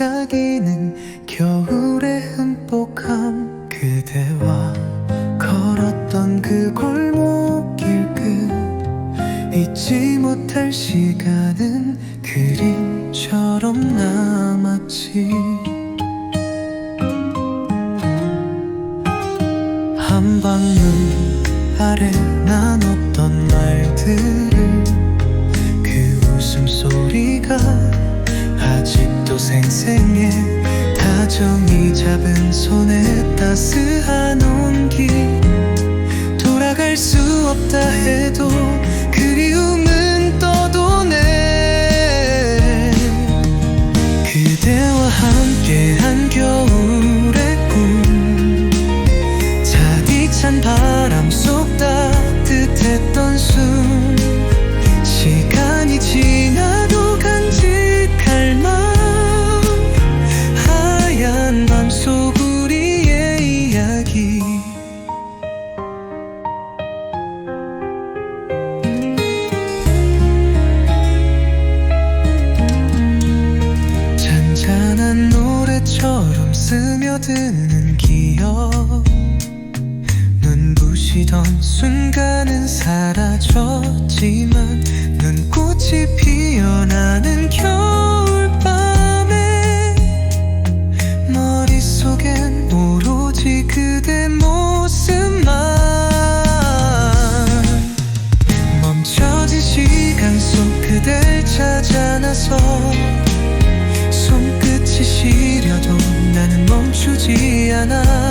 속삭이는 겨울의 흠뻑함. 그대와 걸었던 그 골목길 끝 잊지 못할 시간은 그림처럼 남았지. 한방눈 아래 나눴던 말들을 그 웃음소리가 생생해. 다정히 잡은 손에 따스한 온기. 돌아갈 수 없다 해도 순간은 사라졌지만 눈꽃이 피어나는 겨울밤에 머릿속엔 오로지 그대 모습만 멈춰진 시간 속 그댈 찾아 나서 손끝이 시려도 나는 멈추지 않아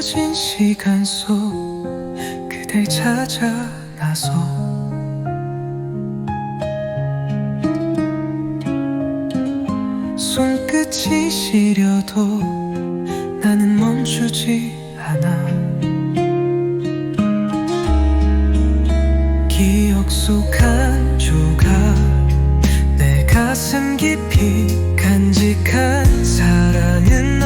멈춰진 시간 속 그댈 찾아 나서 손끝이 시려도 나는 멈추지 않아. 기억 속 한 조각 내 가슴 깊이 간직한 사랑은